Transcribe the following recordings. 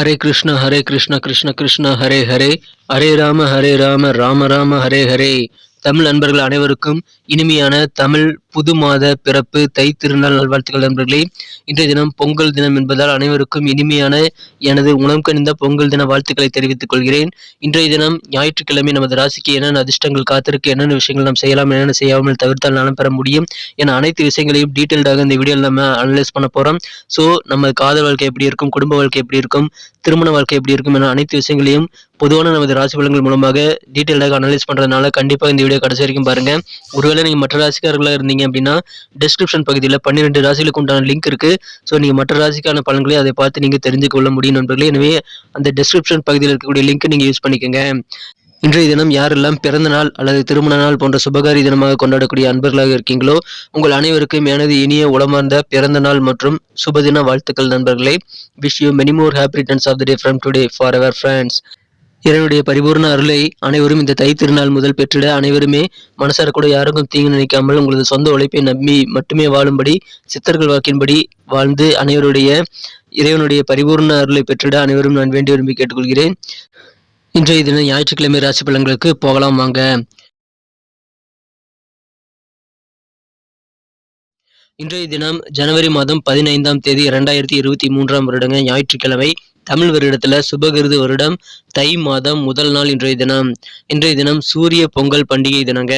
ஹரே கிருஷ்ண ஹரே கிருஷ்ண கிருஷ்ண கிருஷ்ண ஹரே ஹரே. ஹரே ராம ஹரே ராம ராம ராம ஹரே ஹரே. தமிழ் நண்பர்கள் அனைவருக்கும் இனிமையான தமிழ் புது மாத பிறப்பு தை திருநாள் நல்வாழ்த்துக்கள் நண்பர்களே. இன்றைய தினம் பொங்கல் தினம் என்பதால் அனைவருக்கும் இனிமையான எனது உணவு கணிந்த பொங்கல் தின வாழ்த்துக்களை தெரிவித்துக் கொள்கிறேன். இன்றைய தினம் ஞாயிற்றுக்கிழமை நமது ராசிக்கு என்னென்ன அதிர்ஷ்டங்கள் காத்திருக்கு என்னென்ன விஷயங்கள் நாம் செய்யலாம் என்னென்ன செய்யாமல் தவிர்த்தால் நலம் பெற முடியும் என அனைத்து விஷயங்களையும் டீட்டெயில்டாக இந்த வீடியோவில் நம்ம அனலைஸ் பண்ண போகிறோம் ஸோ நம்ம காதல் வாழ்க்கை எப்படி இருக்கும் குடும்ப வாழ்க்கை எப்படி இருக்கும் திருமண வாழ்க்கை எப்படி இருக்கும் என அனைத்து விஷயங்களையும் பொதுவான நமது ராசி பலன்கள் மூலமாக டீட்டெயில்டாக அனலைஸ் பண்ணுறதுனால கண்டிப்பாக இந்த வீடியோ கடைசி வரைக்கும் பாருங்க. ஒருவேளை நீங்கள் மற்ற ராசிக்காரர்களாக இருந்தீங்க அப்படின்னா டிஸ்கிரிப்ஷன் பகுதியில் பன்னிரெண்டு ராசிகளுக்கு உண்டான லிங்க் இருக்கு. ஸோ நீங்கள் மற்ற ராசிக்கான பலன்களை அதை பார்த்து நீங்கள் தெரிஞ்சு கொள்ள முடியும் நண்பர்களே. எனவே அந்த டிஸ்கிரிப்ஷன் பகுதியில் இருக்கக்கூடிய லிங்க் நீங்கள் யூஸ் பண்ணிக்கோங்க. இன்றைய தினம் யாரெல்லாம் பிறந்த நாள் அல்லது திருமண நாள் போன்ற சுபகாரி தினமாக கொண்டாடக்கூடிய அன்பர்களாக இருக்கீங்களோ உங்கள் அனைவருக்கும் எனது இனிய உளமார்ந்த பிறந்த நாள் மற்றும் சுபதின வாழ்த்துக்கள் நண்பர்களே. Wish you many more happy returns of the day from today for our friends இறைவனுடைய பரிபூர்ண அருளை அனைவரும் இந்த தை திருநாள் முதல் பெற்றிட அனைவருமே மனசார கூட யாருக்கும் தீங்கு நினைக்காமல் உங்களது சொந்த உழைப்பை நம்பி மட்டுமே வாழும்படி சித்தர்கள் வாக்கின்படி வாழ்ந்து அனைவருடைய இறைவனுடைய பரிபூர்ண அருளை பெற்றிட அனைவரும் நான் வேண்டி விரும்பி கேட்டுக்கொள்கிறேன். இன்றைய தினம் ஞாயிற்றுக்கிழமை ராசி பலன்களுக்கு போகலாம் வாங்க. இன்றைய தினம் ஜனவரி மாதம் பதினைந்தாம் தேதி இரண்டாயிரத்தி இருபத்தி மூன்றாம் வருடங்க ஞாயிற்றுக்கிழமை தமிழ் வருடத்துல சுபகிருது வருடம் தை மாதம் முதல் நாள் இன்றைய தினம். இன்றைய தினம் சூரிய பொங்கல் பண்டிகை தினங்க.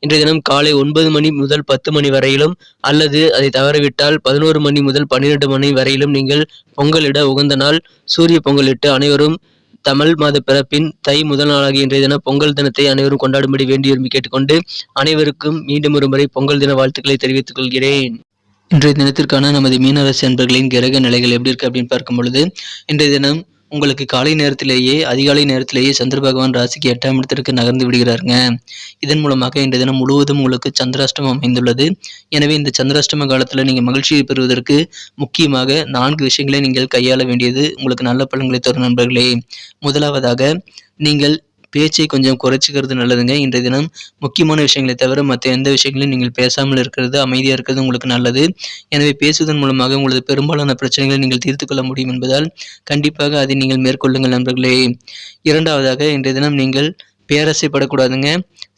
இன்றைய தினம் காலை ஒன்பது மணி முதல் பத்து மணி வரையிலும் அல்லது அதை தவறவிட்டால் பதினோரு மணி முதல் பன்னிரெண்டு மணி வரையிலும் நீங்கள் பொங்கலிட உகந்த நாள் சூரிய பொங்கலிட்டு அனைவரும் தமிழ் மாத பிறப்பின் தை முதல் நாளாகிய இன்றைய தினம் பொங்கல் தினத்தை அனைவரும் கொண்டாடும்படி வேண்டி விரும்பி கேட்டுக்கொண்டு அனைவருக்கும் மீண்டும் ஒரு முறை பொங்கல் தின வாழ்த்துக்களை தெரிவித்துக் கொள்கிறேன். இன்றைய தினத்திற்கான நமது மீனராசி அன்பர்களின் கிரக நிலைகள் எப்படி இருக்கு அப்படின்னு பார்க்கும் பொழுது இன்றைய தினம் உங்களுக்கு காலை நேரத்திலேயே அதிகாலை நேரத்திலேயே சந்திர பகவான் ராசிக்கு எட்டாம் இடத்திற்கு நகர்ந்து விடுகிறாருங்க. இதன் மூலமாக இன்றைய தினம் முழுவதும் உங்களுக்கு சந்திராஷ்டமம் அமைந்துள்ளது. எனவே இந்த சந்திராஷ்டம காலத்தில் நீங்கள் மகிழ்ச்சியை பெறுவதற்கு முக்கியமாக நான்கு விஷயங்களை நீங்கள் கையாள வேண்டியது உங்களுக்கு நல்ல பலன்களை தரும் நண்பர்களே. முதலாவதாக நீங்கள் பேச்சை கொஞ்சம் குறைச்சிக்கிறது நல்லதுங்க. இன்றைய தினம் முக்கியமான விஷயங்களை தவிர மற்ற எந்த விஷயங்களையும் நீங்கள் பேசாமல் இருக்கிறது அமைதியாக இருக்கிறது உங்களுக்கு நல்லது. எனவே பேசுவதன் மூலமாக உங்களது பெரும்பாலான பிரச்சனைகளை நீங்கள் தீர்த்து கொள்ள முடியும் என்பதால் கண்டிப்பாக அதை நீங்கள் மேற்கொள்ளுங்கள் நண்பர்களே. இரண்டாவதாக இன்றைய தினம் நீங்கள் பேராசைப்படக்கூடாதுங்க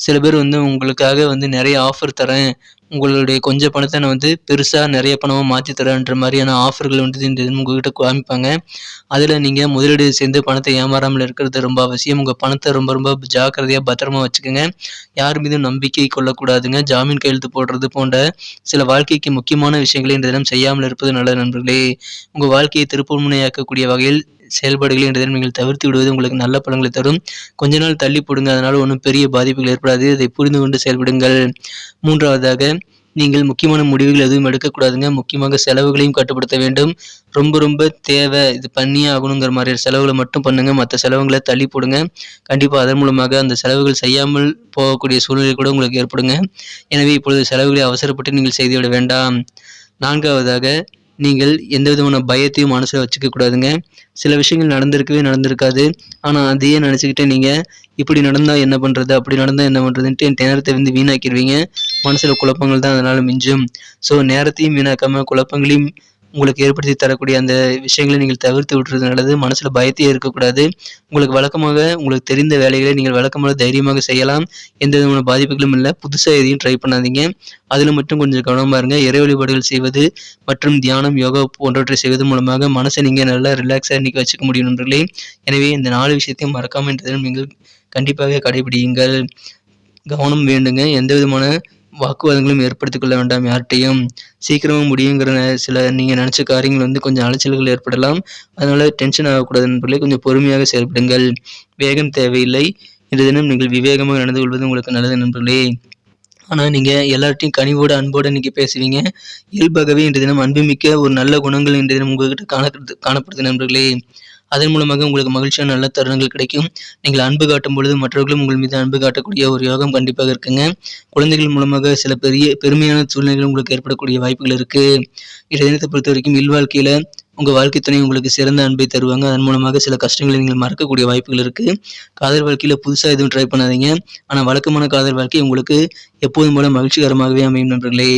சில பேர் வந்து உங்களுக்காக வந்து நிறைய ஆஃபர் தரேன் உங்களுடைய கொஞ்சம் பணத்தை நான் வந்து பெருசாக நிறைய பணமாக மாற்றி தரேன்ற மாதிரியான ஆஃபர்கள் வந்து இந்த தினம் உங்ககிட்ட காமிப்பாங்க. அதில் நீங்கள் முதலீடு சேர்ந்து பணத்தை ஏமாறாமல் இருக்கிறது ரொம்ப அவசியம். உங்கள் பணத்தை ரொம்ப ரொம்ப ஜாக்கிரதையாக பத்திரமா வச்சுக்கோங்க. யார் மீதும் நம்பிக்கை கொள்ளக்கூடாதுங்க. ஜாமீன் கையெழுத்து போடுறது போன்ற சில வாழ்க்கைக்கு முக்கியமான விஷயங்களை இந்த தினம் செய்யாமல் இருப்பது நல்ல நண்பர்களே. உங்கள் வாழ்க்கையை திருப்பமுனையாக்கக்கூடிய வகையில் செயல்பாடுகளை இன்றைய தினம் நீங்கள் தவிர்த்து விடுவது உங்களுக்கு நல்ல பலன்களை தரும். கொஞ்ச நாள் தள்ளி போடுங்க அதனால் ஒன்றும் பெரிய பாதிப்புகள் ஏற்படாது. இதை புரிந்து கொண்டு செயல்படுங்கள். மூன்றாவதாக நீங்கள் முக்கியமான முடிவுகள் எதுவும் எடுக்கக்கூடாதுங்க. முக்கியமாக செலவுகளையும் கட்டுப்படுத்த வேண்டும். ரொம்ப ரொம்ப தேவை இது பண்ணியே ஆகணுங்கிற மாதிரி செலவுகளை மட்டும் பண்ணுங்க. மற்ற செலவுகளை தள்ளி போடுங்க. கண்டிப்பாக அதன் மூலமாக அந்த செலவுகள் செய்யாமல் போகக்கூடிய சூழ்நிலை கூட உங்களுக்கு ஏற்படுங்க. எனவே இப்பொழுது செலவுகளை அவசரப்பட்டு நீங்கள் செய்துவிட வேண்டாம். நான்காவதாக நீங்கள் எந்த விதமான பயத்தையும் மனசில் வச்சுக்க கூடாதுங்க. சில விஷயங்கள் நடந்திருக்கவே நடந்திருக்காது. ஆனால் அதையே நினச்சிக்கிட்டே நீங்கள் இப்படி நடந்தால் என்ன பண்ணுறது அப்படி நடந்தால் என்ன பண்ணுறதுன்ட்டு என் நேரத்தை வந்து வீணாக்கிடுவீங்க மனசில் குழப்பங்கள் தான் அதனால் மிஞ்சும். ஸோ நேரத்தையும் வீணாக்காமல் குழப்பங்களையும் உங்களுக்கு ஏற்படுத்தி தரக்கூடிய அந்த விஷயங்களை நீங்கள் தவிர்த்து விட்டுறது நல்லது. மனசில் பயத்தையே இருக்கக்கூடாது. உங்களுக்கு வழக்கமாக உங்களுக்கு தெரிந்த வேலைகளை நீங்கள் வழக்கமாக தைரியமாக செய்யலாம். எந்த விதமான பாதிப்புகளும் இல்லை. புதுசாக எதையும் ட்ரை பண்ணாதீங்க. அதில் மட்டும் கொஞ்சம் கவனமாக இருங்க. இறை வழிபாடுகள் செய்வது மற்றும் தியானம் யோகா போன்றவற்றை செய்வது மூலமாக மனசை நீங்கள் நல்லா ரிலாக்ஸாக இன்றைக்கி வச்சுக்க முடியும் நண்பர்களே. எனவே இந்த நாலு விஷயத்தையும் மறக்காமல் இன்றைய நீங்கள் கண்டிப்பாக கடைபிடியுங்கள். கவனம் வேண்டுங்க. எந்த விதமான வாக்குவாதங்களும் ஏற்படுத்திக் கொள்ள வேண்டாம். யார்கிட்டையும் சீக்கிரமாக முடியுங்கிற சில நீங்கள் நினச்ச காரியங்கள் வந்து கொஞ்சம் அலைச்சல்கள் ஏற்படலாம். அதனால் டென்ஷன் ஆகக்கூடாது நண்பர்களே. கொஞ்சம் பொறுமையாக செயல்படுங்கள். வேகம் தேவையில்லை. இந்த தினம் நீங்கள் விவேகமாக நடந்து கொள்வது உங்களுக்கு நல்லது நண்பர்களே. ஆனால் நீங்கள் எல்லார்ட்டையும் கனிவோடு அன்போடு இன்றைக்கி பேசுவீங்க. இயல்பாகவே இன்றைய தினம் அன்புமிக்க ஒரு நல்ல குணங்கள் இன்றைய தினம் உங்கள்கிட்ட காணப்படுது காணப்படுது நண்பர்களே. அதன் மூலமாக உங்களுக்கு மகிழ்ச்சியான நல்ல தருணங்கள் கிடைக்கும். நீங்கள் அன்பு காட்டும் பொழுது மற்றவர்களும் உங்கள் மீது அன்பு காட்டக்கூடிய ஒரு யோகம் கண்டிப்பாக இருக்குங்க. குழந்தைகள் மூலமாக சில பெரிய பெருமையான சூழ்நிலைகள் உங்களுக்கு ஏற்படக்கூடிய வாய்ப்புகள் இருக்குது இந்த தினத்தை பொறுத்த வரைக்கும் இல்வாழ்க்கையில உங்கள் வாழ்க்கை துணை உங்களுக்கு சிறந்த அன்பை தருவாங்க. அதன் மூலமாக சில கஷ்டங்களை நீங்கள் மறக்கக்கூடிய வாய்ப்புகள் இருக்குது காதல் வாழ்க்கையில் புதுசாக எதுவும் ட்ரை பண்ணாதீங்க. ஆனால் வழக்கமான காதல் வாழ்க்கை உங்களுக்கு எப்போதும் போல மகிழ்ச்சிகரமாகவே அமையும் நண்பர்களே.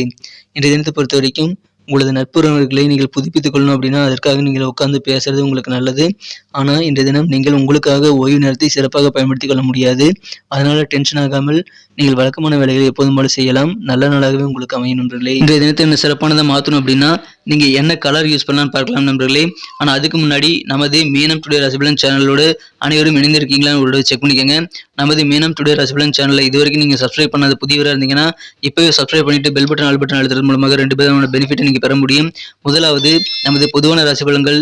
இன்றைய தினத்தை பொறுத்த வரைக்கும் உங்களது நட்புறவுகளை நீங்கள் புதுப்பித்துக் கொள்ளணும் அப்படின்னா அதற்காக நீங்கள் உட்கார்ந்து பேசுறது உங்களுக்கு நல்லது. ஆனால் இன்றைய தினம் நீங்கள் உங்களுக்காக ஓய்வு நேரத்தை சிறப்பாக பயன்படுத்திக் கொள்ள முடியாது. அதனால டென்ஷன் ஆகாமல் நீங்கள் வழக்கமான வேலைகளை எப்போதும் போல செய்யலாம். நல்ல நாளாகவே உங்களுக்கு அமையும் நண்பர்களே. இன்றைய தினத்தை சிறப்பானதை மாற்றணும் அப்படின்னா நீங்கள் என்ன கலர் யூஸ் பண்ணலாம்னு பார்க்கலாம் நண்பர்களே. ஆனால் அதுக்கு முன்னாடி நமது மீனம் டுடே ரசபலன் சேனலோடு அனைவரும் இணைந்திருக்கீங்களான்னு ஒரு செக் பண்ணிக்கோங்க. நமது மீனம் டுடே ரசபலன் சேனலை இது வரைக்கும் நீங்கள் சப்ஸ்கிரைப் பண்ணாத புதியவராக இருந்தீங்கன்னா இப்போவே சப்ஸ்கிரைப் பண்ணிட்டு பெல் பட்டன் ஆல் பட்டன் அழுத்துறது மூலமாக ரெண்டு பேரும் பெனிஃபிட்டை நீங்கள் பெற முடியும். முதலாவது நமது பொதுவான ராசிபலன்கள்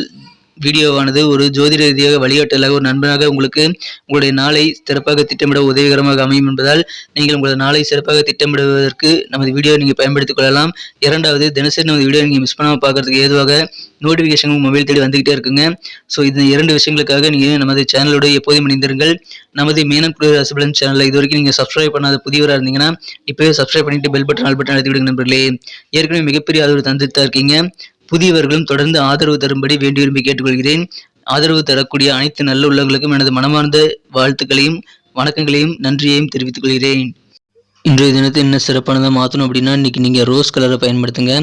வீடியோவானது ஒரு ஜோதிட ரீதியாக வழிகாட்டலாக ஒரு நண்பனாக உங்களுக்கு உங்களுடைய நாளை சிறப்பாக திட்டமிட உதவிகரமாக அமையும் என்பதால் நீங்கள் உங்களது நாளை சிறப்பாக திட்டமிடுவதற்கு நமது வீடியோ நீங்கள் பயன்படுத்திக் கொள்ளலாம். இரண்டாவது தினசரி நமது வீடியோ நீங்கள் மிஸ் பண்ணாமல் பார்க்கறதுக்கு ஏதுவாக நோட்டிஃபிகேஷன் மொபைல் தேடி வந்துகிட்டே இருக்குங்க. ஸோ இந்த இரண்டு விஷயங்களுக்காக நீங்கள் நமது சேனலோடு எப்போதும் இணைந்திருங்கள். நமது மீனம் குளிர் ரசபலன் சேனலை இது வரைக்கும் நீங்கள் சப்ஸ்கிரைப் பண்ணாத புதியவராக இருந்தீங்கன்னா இப்போவே சப்ஸ்கிரைப் பண்ணிட்டு பெல் பட்டன் ஆல் பட்டன் அழுத்தி விடுங்க நண்பர்களே. ஏற்கனவே மிகப்பெரிய ஆதரவு தந்துட்டு தான் இருக்கீங்க. புதியவர்களும் தொடர்ந்து ஆதரவு தரும்படி வேண்டி விரும்பி கேட்டுக்கொள்கிறேன். ஆதரவு தரக்கூடிய அனைத்து நல்ல உள்ளங்களுக்கும் எனது மனமார்ந்த வாழ்த்துக்களையும் வணக்கங்களையும் நன்றியையும் தெரிவித்துக் கொள்கிறேன். இன்றைய தினத்தை என்ன சிறப்பானதாக மாற்றணும் அப்படின்னா இன்றைக்கி நீங்கள் ரோஸ் கலரை பயன்படுத்துங்க.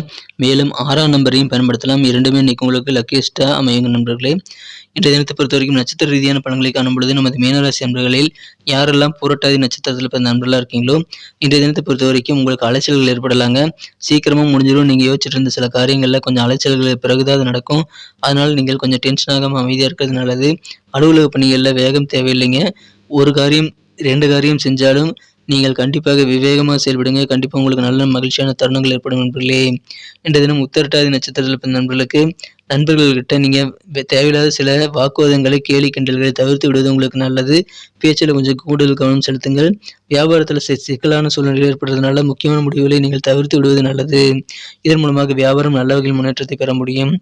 மேலும் ஆறாம் நம்பரையும் பயன்படுத்தலாம். இரண்டுமே இன்றைக்கி உங்களுக்கு லக்கியஸ்ட்டாக அமையுங்க நண்பர்களே. இன்றைய தினத்தை பொறுத்த வரைக்கும் நட்சத்திர ரீதியான பலன்களை காணும் பொழுது நமது மீனராசி நண்பர்களில் யாரெல்லாம் புரட்டாதி நட்சத்திரத்தில் பிறந்த நண்பர்களாக இருக்கீங்களோ இன்றைய தினத்தை பொறுத்த வரைக்கும் உங்களுக்கு அலைச்சல்கள் ஏற்படலாங்க. சீக்கிரமாக முடிஞ்சிடும். நீங்கள் யோசிச்சுட்டு இருந்த சில காரியங்களில் கொஞ்சம் அலைச்சல்கள் பிறகுதான் அது நடக்கும். அதனால் நீங்கள் கொஞ்சம் டென்ஷன் ஆகாமல் அமைதியாக இருக்கிறது நல்லது. அலுவலக பணிகளில் வேகம் தேவையில்லைங்க. ஒரு காரியம் ரெண்டு காரியம் செஞ்சாலும் நீங்கள் கண்டிப்பாக விவேகமாக செயல்படுங்க. கண்டிப்பாக உங்களுக்கு நல்ல மகிழ்ச்சியான தருணங்கள் ஏற்படும் நண்பர்களே. இன்றைய தினம் உத்தரட்டாதி நட்சத்திரத்தில் பிறந்த நண்பர்களுக்கு நண்பர்கள்கிட்ட நீங்கள் தேவையில்லாத சில வாக்குவாதங்களை கேலி கிண்டல்களை தவிர்த்து விடுவது உங்களுக்கு நல்லது. பேச்சில் கொஞ்சம் கூடுதல் கவனம் செலுத்துங்கள். வியாபாரத்தில் சிக்கலான சூழ்நிலை ஏற்படுறதுனால முக்கியமான முடிவுகளை நீங்கள் தவிர்த்து விடுவது நல்லது. இதன் மூலமாக வியாபாரம் நல்ல வகையில் முன்னேற்றத்தை பெற முடியும்.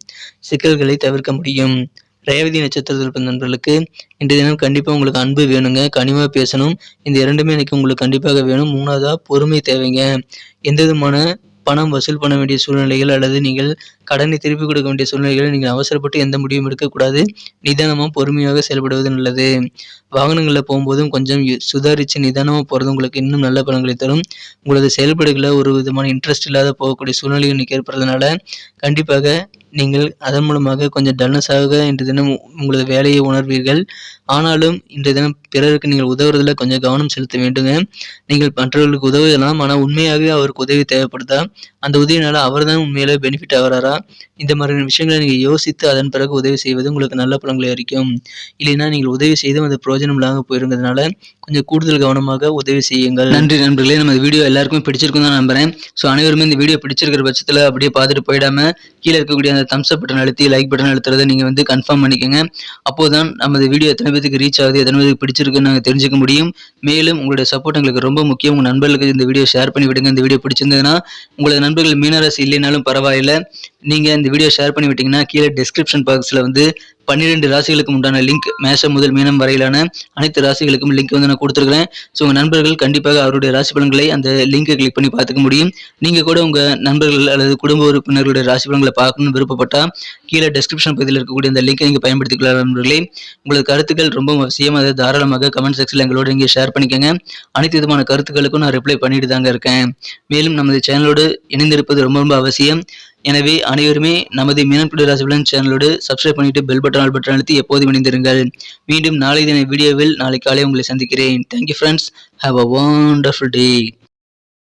சிக்கல்களை தவிர்க்க முடியும். ரேவதி நட்சத்திரத்தில் பிறந்த நண்பர்களுக்கு இன்றைய தினம் கண்டிப்பாக உங்களுக்கு அன்பு வேணுங்க. கனிவாக பேசணும். இந்த இரண்டுமே எனக்கு உங்களுக்கு கண்டிப்பாக வேணும். மூணாவதாக பொறுமை தேவைங்க. எந்த விதமான பணம் வசூல் பண்ண வேண்டிய சூழ்நிலைகள் அல்லது நீங்கள் கடனை திருப்பி கொடுக்க வேண்டிய சூழ்நிலைகளை நீங்கள் அவசரப்பட்டு எந்த முடிவும் எடுக்கக்கூடாது. நிதானமாக பொறுமையாக செயல்படுவது நல்லது. வாகனங்களில் போகும்போதும் கொஞ்சம் சுதாரித்து நிதானமாக போகிறது உங்களுக்கு இன்னும் நல்ல பலன்களை தரும். உங்களது செயல்பாடுகளை ஒரு விதமான இன்ட்ரெஸ்ட் இல்லாத போகக்கூடிய சூழ்நிலை இன்னைக்கு ஏற்படுறதுனால கண்டிப்பாக நீங்கள் அதன் மூலமாக கொஞ்சம் டல்னஸாக இன்று தினம் உங்களது வேலையை உணர்வீர்கள். ஆனாலும் இன்றைய தினம் பிறருக்கு நீங்கள் உதவுறதில் கொஞ்சம் கவனம் செலுத்த வேண்டுங்க. நீங்கள் மற்றவர்களுக்கு உதவலாம் ஆனால் உண்மையாகவே அவருக்கு உதவி தேவைப்படுதா? அந்த உதவினால அவர் தான் உண்மையில பெனிஃபிட் ஆகிறாரா இந்த மாதிரியான விஷயங்களை நீங்கள் யோசித்து அதன் பிறகு உதவி செய்வது உங்களுக்கு நல்ல பலன்களை அறிக்கும் இல்லைன்னா நீங்கள் உதவி செய்தும் அது பிரயோஜனம் இல்லாமல் போயிருங்கிறதுனால கொஞ்சம் கூடுதல் கவனமாக உதவி செய்யுங்கள். நன்றி நண்பர்களே நம்ம வீடியோ எல்லாருக்குமே பிடிச்சிருக்கும் தான் நம்புறேன். ஸோ அனைவருமே இந்த வீடியோ பிடிச்சிருக்கிற பட்சத்தில் அப்படியே பார்த்துட்டு போயிடாம கீழே இருக்கக்கூடிய அந்த தம்ஸ் அப் பட்டன் அழுத்தி லைக் பட்டன் அழுத்துறதை நீங்கள் வந்து கன்ஃபார்ம் பண்ணிக்கோங்க. அப்போதான் நமது வீடியோ எத்தனை பேருக்கு ரீச் ஆகுது எத்தனை பேருக்கு பிடிச்சிருக்குன்னு நாங்கள் தெரிஞ்சுக்க முடியும். மேலும் உங்களுடைய சப்போர்ட் எங்களுக்கு ரொம்ப முக்கியம். உங்கள் நண்பர்களுக்கு இந்த வீடியோ ஷேர் பண்ணி விடுங்க. இந்த வீடியோ பிடிச்சிருந்ததுன்னா உங்களது நண்பர்கள் மீனராசி இல்லைனாலும் பரவாயில்லை. நீங்கள் இந்த வீடியோ ஷேர் பண்ணி விட்டீங்கன்னா கீழே டிஸ்கிரிப்ஷன் பாக்ஸில் வந்து பன்னிரெண்டு ராசிகளுக்கு உண்டான லிங்க் மேஷம் முதல் மீனம் வரையிலான அனைத்து ராசிகளுக்கும் லிங்க் வந்து நான் கொடுத்துருக்குறேன். ஸோ உங்கள் நண்பர்கள் கண்டிப்பாக அவருடைய ராசி பலன்களை அந்த லிங்கை கிளிக் பண்ணி பார்த்துக்க முடியும். நீங்கள் கூட உங்கள் நண்பர்கள் அல்லது குடும்ப உறுப்பினர்களுடைய ராசி பலன்களை பார்க்கணும்னு விருப்பப்பட்டால் கீழே டிஸ்கிரிப்ஷன் பகுதியில் இருக்கக்கூடிய அந்த லிங்கை நீங்கள் பயன்படுத்திக்கலாம் நண்பர்களே. உங்களது கருத்துக்கள் ரொம்ப அவசியம். அதை தாராளமாக கமெண்ட் செக்ஷனில் எங்களோட இங்கே ஷேர் பண்ணிக்கோங்க. அனைத்து விதமான கருத்துக்களுக்கும் நான் ரிப்ளை பண்ணிட்டு தாங்க இருக்கேன். மேலும் நமது சேனலோடு இணைந்திருப்பது ரொம்ப ரொம்ப அவசியம். எனவே அனைவருமே நமது மீனக்குடி ராசிபலன் சேனலோடு சப்ஸ்கிரைப் பண்ணிட்டு பெல் பட்டன் ஆல் பட்டன் அழுத்தி எப்போதும் இணைந்திருங்கள். மீண்டும் நாளை தின வீடியோவில் நாளை காலை உங்களை சந்திக்கிறேன். Thank you friends have a wonderful day